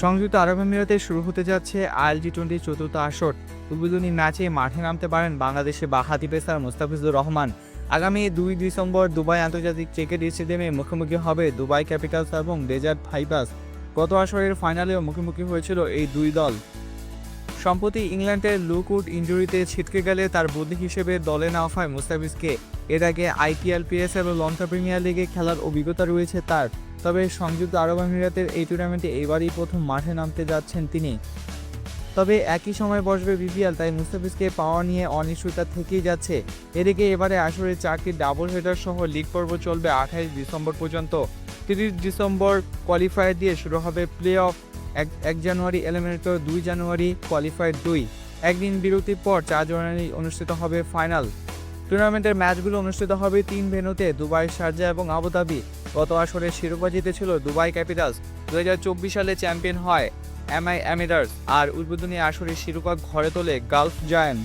সংযুক্ত আরব আমিরাতে শুরু হতে যাচ্ছে আইএল টি টোয়েন্টি চতুর্থ আসর। উদ্বোধনী ম্যাচে মাঠে নামতে পারেন বাংলাদেশের বাহাতি পেসার মুস্তাফিজুর রহমান। আগামী দুই ডিসেম্বর দুবাই আন্তর্জাতিক ক্রিকেট স্টেডিয়ামে মুখোমুখি হবে দুবাই ক্যাপিটালস এবং ডেজার্ট ফাইবাস। গত আসরের ফাইনালেও মুখোমুখি হয়েছিল এই দুই দল। সম্প্রতি ইংল্যান্ডের লুকউড ইঞ্জুরিতে ছিটকে গেলে তার বদলি হিসেবে দলে নেওয়া হয় মুস্তাফিজকে। এর আগে আইপিএল, পিএসএল ও লঙ্কা প্রিমিয়ার লিগে খেলার অভিজ্ঞতা রয়েছে তার। তবে সংযুক্ত আরব আমিরাতের এই টুর্নামেন্টে এবারই প্রথম মাঠে নামতে যাচ্ছেন তিনি। তবে একই সময় বসবে বিপিএল, তাই মুস্তাফিজকে পাওয়া নিয়ে অনিশ্চয়তা থেকেই যাচ্ছে। এদিকে এবারে আসরে চারটি ডাবল হেডার সহ লিগ পর্ব চলবে আঠাইশ ডিসেম্বর পর্যন্ত। তিরিশ ডিসেম্বর কোয়ালিফায়ার দিয়ে শুরু হবে প্লে অফ এক এক জানুয়ারি এলিমিনেটর দুই জানুয়ারি কোয়ালিফায়ার দুই। একদিন বিরতির পর চার জানুয়ারি অনুষ্ঠিত হবে ফাইনাল টুর্নামেন্টের ম্যাচগুলো অনুষ্ঠিত হবে তিন ভেনুতে দুবাই, শারজা এবং আবুধাবি গত আসরে শিরোপা জিতেছিল দুবাই ক্যাপিটালস। দু হাজার চব্বিশ সালে চ্যাম্পিয়ন হয় এমআই অ্যামিডার্স আর উদ্বোধনী আসরে শিরোপা ঘরে তোলে গালফ জায়ান্ট।